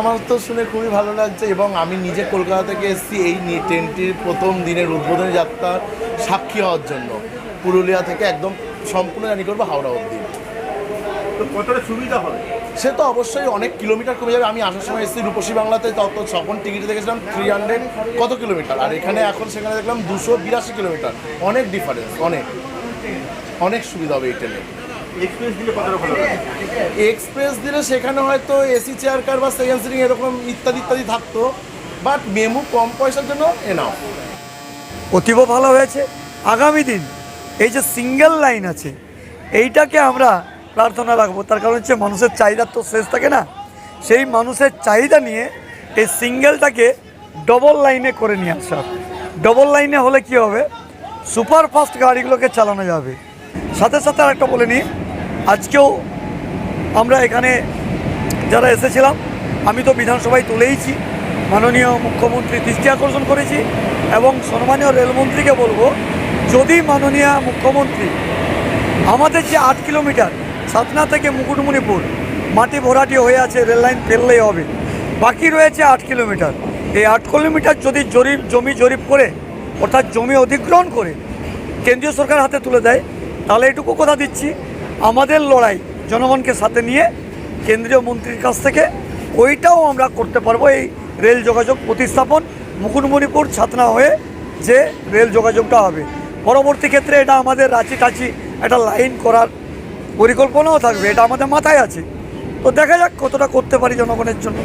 আমার তো শুনে খুবই ভালো লাগছে এবং আমি নিজে কলকাতা থেকে এসেছি এই ট্রেনটির প্রথম দিনের উদ্বোধনী যাত্রার সাক্ষী হওয়ার জন্য। পুরুলিয়া থেকে একদম সম্পূর্ণ জানি করব হাওড়া অবধি। তো কতটা সুবিধা হবে? সে তো অবশ্যই অনেক কিলোমিটার কমে যাবে। আমি আসার সময় এসেছি রূপসী বাংলাতে তত তখন টিকিট দেখেছিলাম থ্রি হান্ড্রেড কত কিলোমিটার? আর এখানে এখন সেখানে দেখলাম দুশো বিরাশি কিলোমিটার। অনেক ডিফারেন্স অনেক। অনেক সুবিধা হবে এই ট্রেনে দিলে কতটা ভালো হবে? এক্সপ্রেস দিলে সেখানে হয়তো এসি চেয়ার কার বা সেকেন্ড সিটিং এরকম ইত্যাদি ইত্যাদি থাকতো। বাট মেমু কম পয়সার জন্য এনাও অতীব ভালো হয়েছে। আগামী দিন এই যে সিঙ্গেল লাইন আছে, এইটাকে আমরা প্রার্থনা রাখব। তার কারণ হচ্ছে মানুষের চাহিদা তো শেষ থাকে না। সেই মানুষের চাহিদা নিয়ে এই সিঙ্গেলটাকে ডবল লাইনে করে নিয়ে আসা ডবল লাইনে হলে কি হবে? সুপার ফাস্ট গাড়িগুলোকে চালানো যাবে। সাথে সাথে আরেকটা বলে নিই, আজকেও আমরা এখানে যারা এসেছিলাম, আমি তো বিধানসভায় তুলেইছি, মাননীয় মুখ্যমন্ত্রী দৃষ্টি আকর্ষণ করেছি এবং সম্মানীয় রেলমন্ত্রীকে বলব যদি মাননীয় মুখ্যমন্ত্রী আমাদের যে আট কিলোমিটার, সাতনা থেকে মুকুটমণিপুর, মাটি ভরাটি হয়ে আছে, রেল লাইন ফেললেই হবে। বাকি রয়েছে আট কিলোমিটার। এই আট কিলোমিটার যদি জরিপ, জমি জরিপ করে, অর্থাৎ জমি অধিগ্রহণ করে কেন্দ্রীয় সরকার হাতে তুলে দেয়, তাহলে এটুকু কথা দিচ্ছি। আমাদের লড়াই জনগণকে সাথে নিয়ে, কেন্দ্রীয় মন্ত্রীর কাছ থেকে ওইটাও আমরা করতে পারব। এই রেল যোগাযোগ প্রতিস্থাপন মুকুটমণিপুর ছাতনা হয়ে যে রেল যোগাযোগটা হবে। পরবর্তী ক্ষেত্রে এটা আমাদের রাঁচি টাচি একটা লাইন করার পরিকল্পনাও থাকবে, এটা আমাদের মাথায় আছে। তো দেখা যাক কতটা করতে পারি জনগণের জন্য।